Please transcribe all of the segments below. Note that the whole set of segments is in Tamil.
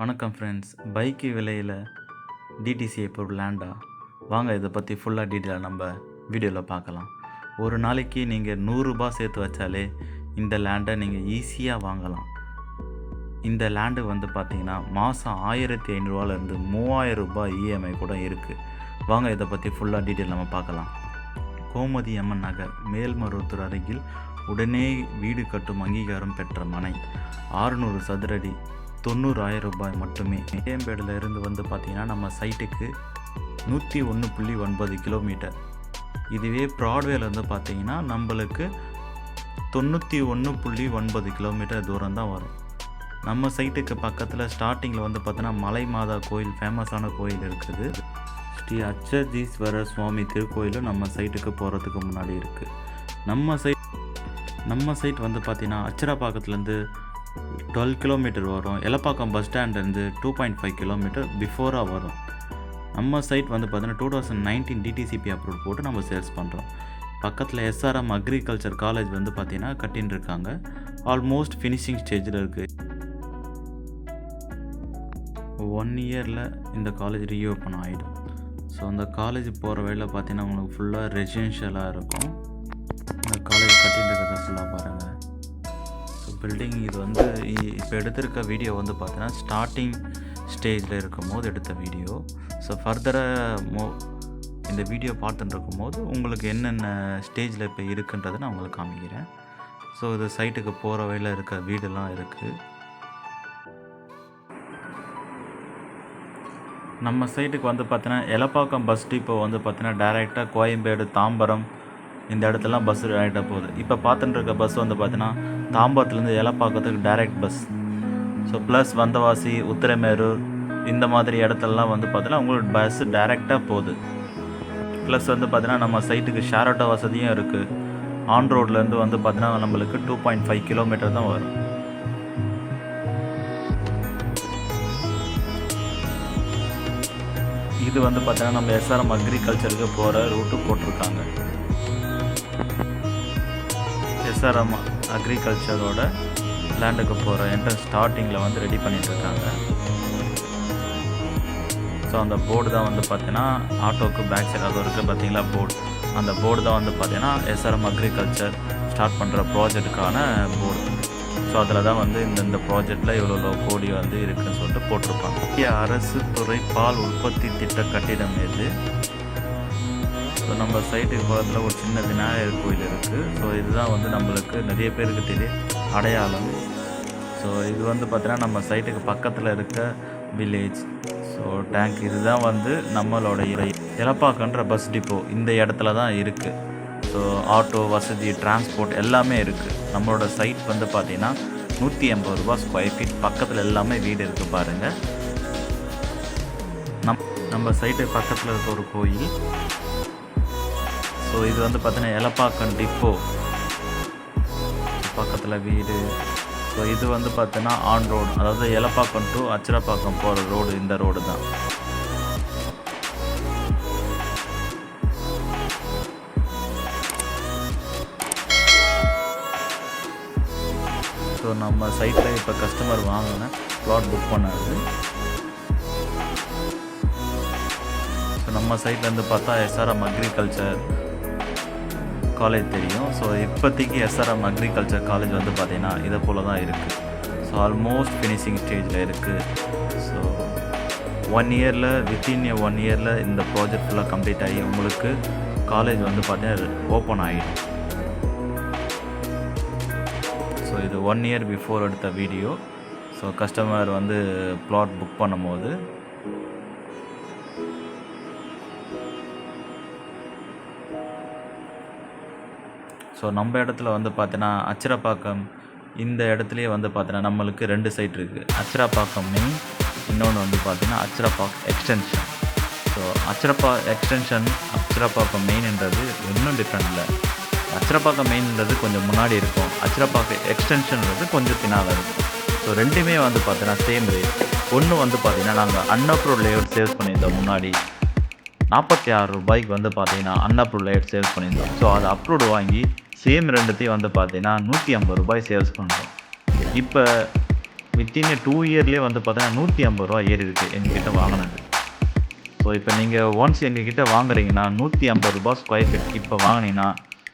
வணக்கம் ஃப்ரெண்ட்ஸ் பைக்கு விலையில் டிடிசிஐ பொருள் லேண்டா வாங்க இதை பற்றி ஃபுல்லாக டீட்டெயிலாக நம்ம வீடியோவில் பார்க்கலாம். ஒரு நாளைக்கு நீங்கள் நூறுரூபா சேர்த்து வச்சாலே இந்த லேண்டை நீங்கள் ஈஸியாக வாங்கலாம். இந்த லேண்டு வந்து பார்த்திங்கன்னா மாதம் ஆயிரத்தி ஐநூறுரூவாலேருந்து மூவாயிரம் ரூபாய் இஎம்ஐ கூட இருக்குது வாங்க இதை பற்றி ஃபுல்லாக டீட்டெயில் நம்ம பார்க்கலாம். கோமதி அம்மன் நகர் மேல்மருவத்தூர் அருகில் உடனே வீடு கட்டும் அங்கீகாரம் பெற்ற மனை. ஆறுநூறு சதுரடி தொண்ணூறாயிரம் ரூபாய் மட்டுமே. ஏம்பேடில் இருந்து வந்து பார்த்திங்கன்னா நம்ம சைட்டுக்கு நூற்றி ஒன்று புள்ளி ஒன்பது கிலோமீட்டர். இதுவே ப்ராட்வேல இருந்து பார்த்தீங்கன்னா நம்மளுக்கு தொண்ணூற்றி ஒன்று புள்ளி ஒன்பது கிலோமீட்டர் தூரம் தான் வரும். நம்ம சைட்டுக்கு பக்கத்தில் ஸ்டார்டிங்கில் வந்து பார்த்தோன்னா மலை மாதா கோயில் ஃபேமஸான கோயில் இருக்குது. ஸ்ரீ அச்சதீஸ்வரர் சுவாமி திருக்கோயிலும் நம்ம சைட்டுக்கு போகிறதுக்கு முன்னாடி இருக்குது நம்ம சைட் நம்ம சைட் வந்து பார்த்திங்கன்னா அச்சராப்பாக்கத்துலேருந்து டுவெல் கிலோமீட்டர் வரும். எலப்பாக்கம் பஸ் ஸ்டாண்ட்லேருந்து டூ பாயிண்ட் ஃபைவ் கிலோமீட்டர் பிஃபோராக வரும். நம்ம சைட் வந்து பார்த்தீங்கன்னா two thousand nineteen DTCP approve போட்டு நம்ம சேல்ஸ் பண்ணுறோம் பக்கத்தில் எஸ்ஆர்எம் அக்ரிகல்ச்சர் காலேஜ் வந்து பார்த்திங்கன்னா கட்டின்னு இருக்காங்க ஆல்மோஸ்ட் ஃபினிஷிங் ஸ்டேஜில் இருக்குது ஒன் இயரில் இந்த காலேஜ் ரீஓப்பன் ஆகிடும் ஸோ அந்த காலேஜ் போகிற வழியில் பார்த்தீங்கன்னா உங்களுக்கு ஃபுல்லாக ரெசிடென்ஷியலாக இருக்கும். இந்த காலேஜ் கட்டின்னு இருக்கிறத ஃபுல்லாக பாருங்கள் பில்டிங் இது வந்து இப்போ எடுத்திருக்க வீடியோ வந்து பார்த்தீங்கன்னா ஸ்டார்டிங் ஸ்டேஜில் இருக்கும் போது எடுத்த வீடியோ ஸோ ஃபர்தராக மோ இந்த வீடியோ பார்த்துட்டு இருக்கும்போது உங்களுக்கு என்னென்ன ஸ்டேஜில் இப்போ இருக்குன்றதை நான் உங்களுக்கு காமிக்கிறேன். ஸோ இது சைட்டுக்கு போகிற வழியில் இருக்க வீடெல்லாம் இருக்குது நம்ம சைட்டுக்கு வந்து பார்த்தீங்கன்னா எலப்பாக்கம் பஸ் டிப்போ வந்து பார்த்தீங்கன்னா டேரெக்டாக கோயம்பேடு தாம்பரம் இந்த இடத்துலலாம் பஸ் டேரெக்டாக போகுது. இப்போ பார்த்துட்டு இருக்க பஸ் வந்து பார்த்தீங்கன்னா தாம்பரத்துலேருந்து எலப்பாக்கத்துக்கு direct bus so plus Vandavasi Uthiramerur இந்த மாதிரி இடத்துலலாம் வந்து பார்த்தீங்கன்னா உங்களுக்கு பஸ் டைரெக்டாக போகுது. ப்ளஸ் வந்து பார்த்தீங்கன்னா நம்ம சைட்டுக்கு ஷேர் ஆட்டோ வசதியும் இருக்குது ஆன் ரோட்லேருந்து வந்து பார்த்தீங்கன்னா நம்மளுக்கு டூ பாயிண்ட் ஃபைவ் கிலோமீட்டர் தான் வரும். இது வந்து பார்த்தீங்கன்னா நம்ம எஸ்ஆர்எம் அக்ரிகல்ச்சருக்கு போகிற ரூட்டு போட்டிருக்காங்க. எஸ்ஆர்எம் அக்ரிகல்ச்சரோட லேண்டுக்கு போகிற என்ட்ரன்ஸ் ஸ்டார்டிங்கில் வந்து ரெடி பண்ணிகிட்ருக்காங்க ஸோ அந்த போர்டு தான் வந்து பார்த்தீங்கன்னா ஆட்டோக்கு பேக் சைடு அது இருக்குது பார்த்தீங்களா போர்டு அந்த போர்டு தான் வந்து பார்த்தீங்கன்னா எஸ்ஆர்எம் அக்ரிகல்ச்சர் ஸ்டார்ட் பண்ணுற ப்ராஜெக்ட்டுக்கான போர்டு ஸோ அதில் தான் வந்து இந்த இந்த ப்ராஜெக்டில் இவ்வளோ கோடி வந்து இருக்குன்னு சொல்லிட்டு போட்டிருப்பாங்க. இந்திய அரசு துறை பால் உற்பத்தி திட்ட கட்டிடம் எது? ஸோ நம்ம சைட்டுக்கு பக்கத்தில் ஒரு சின்ன விநாயகர் கோயில் இருக்குது ஸோ இதுதான் வந்து நம்மளுக்கு நிறைய பேருக்கு தெரியும் அடையாளம். ஸோ இது வந்து பார்த்திங்கன்னா நம்ம சைட்டுக்கு பக்கத்தில் இருக்க வில்லேஜ் ஸோ டேங்க் இதுதான் வந்து நம்மளோட இறை எலப்பாக்கன்ற பஸ் டிப்போ இந்த இடத்துல தான் இருக்குது ஸோ ஆட்டோ வசதி டிரான்ஸ்போர்ட் எல்லாமே இருக்குது நம்மளோட சைட் வந்து பார்த்திங்கன்னா நூற்றி எண்பது ரூபா ஸ்கொயர் ஃபீட் பக்கத்தில் எல்லாமே வீடு இருக்குது பாருங்கள் நம் நம்ம சைட்டு பக்கத்தில் இருக்க ஒரு கோயில். ஸோ இது வந்து பார்த்தீங்கன்னா எலப்பாக்கம் டிப்போ. பக்கத்தில் வீடு. ஸோ இது வந்து பார்த்தீங்கன்னா ஆன் ரோடு அதாவது எலப்பாக்கம் டு அச்சிரப்பாக்கம் போகிற ரோடு இந்த ரோடு தான். ஸோ நம்ம சைட்டில் இப்போ கஸ்டமர் வாங்கின ப்ளாட் புக் பண்ணாரு. ஸோ நம்ம சைட்லேருந்து பார்த்தா எஸ்ஆர்எம் அக்ரிகல்ச்சர் காலேஜ் தெரியும். ஸோ இப்போதைக்கு எஸ்ஆர்எம் அக்ரிகல்ச்சர் காலேஜ் வந்து பார்த்திங்கன்னா இதை போல் தான் இருக்குது ஸோ ஆல்மோஸ்ட் ஃபினிஷிங் ஸ்டேஜில் இருக்குது ஸோ ஒன் இயரில் வித்தின் ஏ ஒன் இயரில் இந்த ப்ராஜெக்ட் ஃபுல்லாக கம்ப்ளீட் ஆகி உங்களுக்கு காலேஜ் வந்து பார்த்தீங்கன்னா ஓப்பன் ஆகிடும். ஸோ இது ஒன் இயர் பிஃபோர் எடுத்த வீடியோ ஸோ கஸ்டமர் வந்து ப்ளாட் புக் பண்ணும்போது ஸோ நம்ம இடத்துல வந்து பார்த்தீங்கன்னா அச்சிரப்பாக்கம் இந்த இடத்துலையே வந்து பார்த்தீங்கன்னா நம்மளுக்கு ரெண்டு சைட் இருக்குது அச்சிரப்பாக்கம் மெயின் இன்னொன்று வந்து பார்த்தீங்கன்னா Acharapakkam extension so Acharapakkam extension Acharapakkam மெயின்ன்றது இன்னும் டிஃப்ரெண்ட் இல்லை. அச்சிரப்பாக்கம் மெயின்ன்றது கொஞ்சம் முன்னாடி இருக்கும். அச்சிரப்பாக்கம் எக்ஸ்டென்ஷன்ன்றது கொஞ்சம் பின்னால் இருக்கும். ஸோ ரெண்டுமே வந்து பார்த்தீங்கன்னா சேம் ரேட் ஒன்று வந்து பார்த்தீங்கன்னா நாங்கள் அன்னப்ரூவ் லேஅவுட் சேல்ஸ் பண்ணியிருந்தோம் முன்னாடி. நாற்பத்தி ஆறு ரூபாய்க்கு வந்து பார்த்தீங்கன்னா அன்னப்ரூவ் லேஅவுட் சேல்ஸ் பண்ணியிருந்தோம். ஸோ அதை அப்ரூவ்டு வாங்கி சேம் ரெண்டுத்தையும் வந்து பார்த்தீங்கன்னா நூற்றி ஐம்பது ரூபாய் சேல்ஸ் பண்ணுறோம் இப்போ வித்தின் டூ இயர்லேயே வந்து பார்த்தீங்கன்னா நூற்றி ஐம்பது ரூபா ஏறி இருக்குது எங்ககிட்ட வாங்கினது. ஸோ இப்போ நீங்கள் ஒன்ஸ் எங்ககிட்ட வாங்குறீங்கன்னா நூற்றி ஐம்பது ரூபா ஸ்கொயர் ஃபீட் இப்போ வாங்கினீங்கன்னா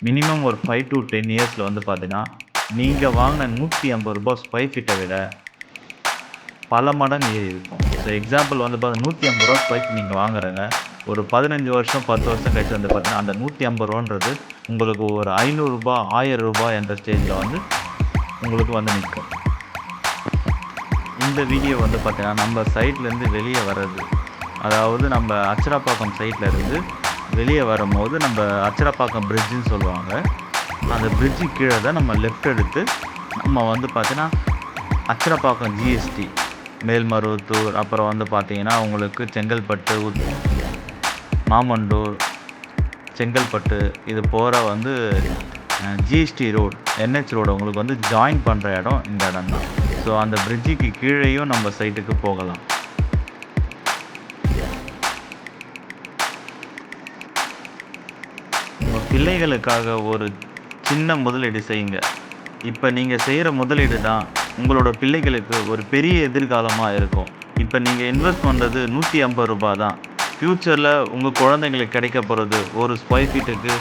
மினிமம் ஒரு ஃபைவ் டு டென் இயர்ஸில் வந்து பார்த்தீங்கன்னா நீங்கள் வாங்கின நூற்றி ஐம்பது ரூபா ஸ்கொயர் ஃபீட்டை விட பல மடங்கு ஏறி இருக்கும். ஸோ எக்ஸாம்பிள் வந்து பார்த்தீங்கன்னா நூற்றி ஐம்பது ரூபா ஸ்கொயர் ஃபீட் நீங்கள் வாங்குறங்க. ஒரு பதினஞ்சு வருஷம் பத்து வருஷம் கழிச்சு வந்து பார்த்தீங்கன்னா அந்த நூற்றி ஐம்பது ரூபான்றது உங்களுக்கு ஒரு ஐநூறுரூபா ஆயிரம் ரூபாய் என்ற ஸ்டேஜில் வந்து உங்களுக்கு வந்து நிற்கும். இந்த வீடியோ வந்து பார்த்தீங்கன்னா நம்ம சைட்லேருந்து வெளியே வர்றது. அதாவது நம்ம அச்சராப்பாக்கம் சைட்டில் இருந்து வெளியே வரும்போது நம்ம அச்சராப்பாக்கம் பிரிட்ஜுன்னு சொல்லுவாங்க. அந்த பிரிட்ஜு கீழே தான் நம்ம லெஃப்ட் எடுத்து நம்ம வந்து பார்த்தீங்கன்னா அச்சரப்பாக்கம் ஜிஎஸ்டி மேல்மருவத்தூர் அப்புறம் வந்து பார்த்தீங்கன்னா உங்களுக்கு செங்கல்பட்டு மாமண்டூர் செங்கல்பட்டு இது போகிற வந்து ஜிஎஸ்டி ரோடு என்ஹெச் ரோடு உங்களுக்கு வந்து ஜாயின் பண்ணுற இடம் இந்த இடம் தான். ஸோ அந்த பிரிட்ஜுக்கு கீழேயும் நம்ம சைட்டுக்கு போகலாம். பிள்ளைகளுக்காக ஒரு சின்ன முதலீடு செய்யுங்க. இப்போ நீங்கள் செய்கிற முதலீடு தான் உங்களோட பிள்ளைகளுக்கு ஒரு பெரிய எதிர்காலமாக இருக்கும். இப்போ நீங்கள் இன்வெஸ்ட் பண்ணுறது நூற்றி ஐம்பது ரூபாய் தான். ஃப்யூச்சரில் உங்கள் குழந்தைங்களுக்கு கிடைக்க போகிறது ஒரு ஸ்கொயர் ஃபீட்டுக்கு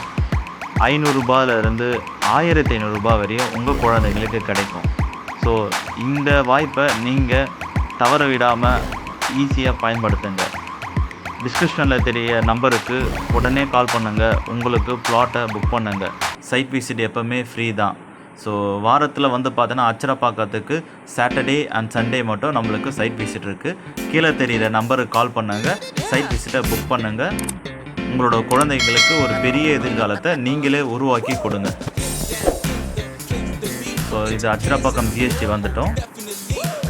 ஐநூறுரூபாலேருந்து ஆயிரத்தி ஐநூறுரூபா வரையும் உங்கள் குழந்தைங்களுக்கு கிடைக்கும். ஸோ இந்த வாய்ப்பை நீங்கள் தவற விடாமல் ஈஸியாக பயன்படுத்துங்க. டிஸ்கிரிப்ஷனில் தெரிய நம்பருக்கு உடனே கால் பண்ணுங்கள் உங்களுக்கு ப்ளாட்டை புக் பண்ணுங்கள் சைட் விசிட் எப்போவுமே ஃப்ரீ தான். ஸோ வாரத்தில் வந்து பார்த்தோன்னா அச்சரப்பாக்கத்துக்கு சாட்டர்டே அண்ட் சண்டே மட்டும் நம்மளுக்கு சைட் விசிட் இருக்குது கீழே தெரிகிற நம்பருக்கு கால் பண்ணுங்கள் சைட் விசிட்டை புக் பண்ணுங்கள் உங்களோட குழந்தைங்களுக்கு ஒரு பெரிய எதிர்காலத்தை நீங்களே உருவாக்கி கொடுங்க. ஸோ இது அச்சரப்பாக்கம் ஜிஎஸ்டி வந்துட்டோம்.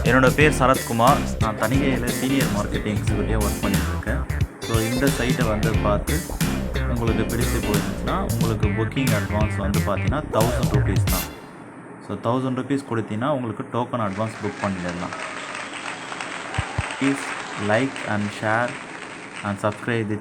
என்னோட பேர் சரத்குமார். நான் தனிகையில் சீனியர் மார்க்கெட்டிங் எக்ஸிக்யூட்டிவாக ஒர்க் பண்ணிட்டுருக்கேன். ஸோ இந்த சைட்டை வந்து பார்த்து உங்களுக்கு பிடிச்சு போயிருந்துச்சுன்னா உங்களுக்கு புக்கிங் அட்வான்ஸ் வந்து பார்த்தீங்கன்னா தௌசண்ட் ருபீஸ் தான். ஸோ தௌசண்ட் ருபீஸ் கொடுத்தீங்கன்னா உங்களுக்கு டோக்கன் அட்வான்ஸ் புக் பண்ணிடலாம். Please like and share and subscribe the